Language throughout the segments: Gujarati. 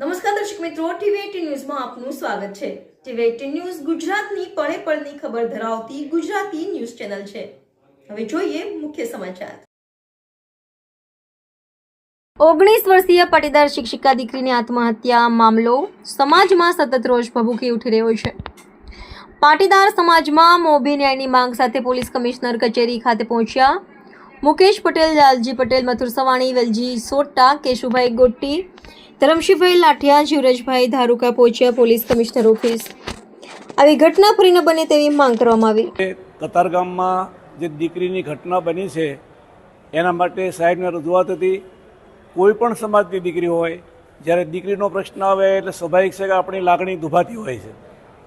નમસ્કાર દર્શક મિત્રો ટીવી ન્યૂઝમાં આપનું સ્વાગત છે. ટીવી ન્યૂઝ ગુજરાતની પળે પળની ખબર ધરાવતી ગુજરાતી ન્યૂઝ ચેનલ છે. હવે જોઈએ મુખ્ય સમાચાર. ઓગણીસ વર્ષીય પાટીદાર શિક્ષિકા દીકરીની આત્મહત્યા મામલો સમાજમાં સતત રોષ ભભૂકી ઉઠી રહ્યો છે. પાટીદાર સમાજમાં મોભી ન્યાયની માંગ સાથે પોલીસ કમિશનર કચેરી ખાતે પહોંચ્યા. મુકેશ પટેલ, લાલજી પટેલ, મથુર સવાણી, વેલજી સોટા, કેશુભાઈ ગોટ્ટી, ધરમશીભાઈ લાઠિયા, જીવરજભાઈ ધારુકા પહોંચ્યા પોલીસ કમિશનર ઓફિસ. આવી ઘટના ફરી ન બને તેવી માંગ કરવામાં આવી. કતારગામમાં જે દીકરીની ઘટના બની છે, એના માટે સાહેબને રજૂઆત હતી. કોઈ પણ સમાજની દીકરી હોય, જ્યારે દીકરીનો પ્રશ્ન આવે એટલે સ્વાભાવિક છે કે આપણી લાગણી દુભાતી હોય છે.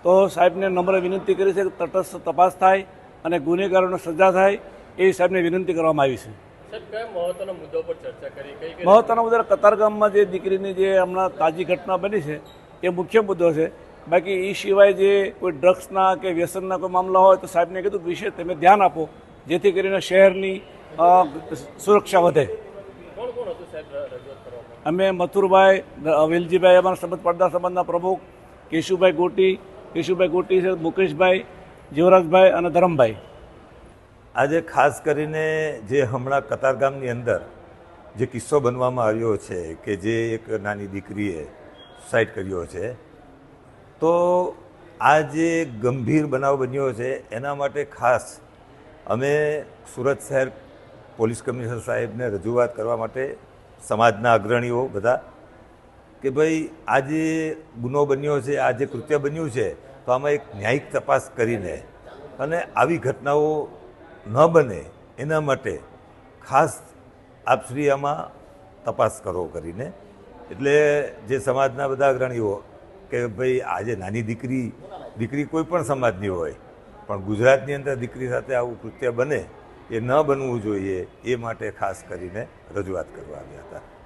તો સાહેબને નમ્ર વિનંતી કરી છે કે તટસ્થ તપાસ થાય અને ગુનેગારોને સજા થાય. એ સાહેબને વિનંતી કરવામાં આવી છે. મહત્વના મુદ્દા કતારગામમાં જે દીકરીની જે હમણાં તાજી ઘટના બની છે એ મુખ્ય મુદ્દો છે. બાકી એ સિવાય જે કોઈ ડ્રગ્સના કે વ્યસનના કોઈ મામલા હોય તો સાહેબને કીધું વિશે તમે ધ્યાન આપો જેથી કરીને શહેરની સુરક્ષા વધે. અમે મથુરભાઈ વેલજીભાઈ અમારા સંબંધ પડદા સંબંધના પ્રમુખ કેશુભાઈ ગોટી કેશુભાઈ ગોટી છે મુકેશભાઈ જીવરાજભાઈ અને ધરમભાઈ. આજે ખાસ કરીને જે હમણાં કતારગામની અંદર જે કિસ્સો બનવામાં આવ્યો છે કે જે એક નાની દીકરીએ સુસાઇડ કર્યો છે, તો આ જે ગંભીર બનાવ બન્યો છે, એના માટે ખાસ અમે સુરત શહેર પોલીસ કમિશનર સાહેબને રજૂઆત કરવા માટે સમાજના અગ્રણીઓ બધા કે ભાઈ, આ જે ગુનો બન્યો છે, આ જે કૃત્ય બન્યું છે, તો આમાં એક ન્યાયિક તપાસ કરીને અને આવી ઘટનાઓ ન બને એના માટે ખાસ આપશ્રી આમાં તપાસ કરો કરીને. એટલે જે સમાજના બધા અગ્રણીઓ કે ભાઈ આજે નાની દીકરી દીકરી કોઈ પણ સમાજની હોય, પણ ગુજરાતની અંદર દીકરી સાથે આવું કૃત્ય બને, એ ન બનવું જોઈએ એ માટે ખાસ કરીને રજૂઆત કરવા આવ્યા હતા.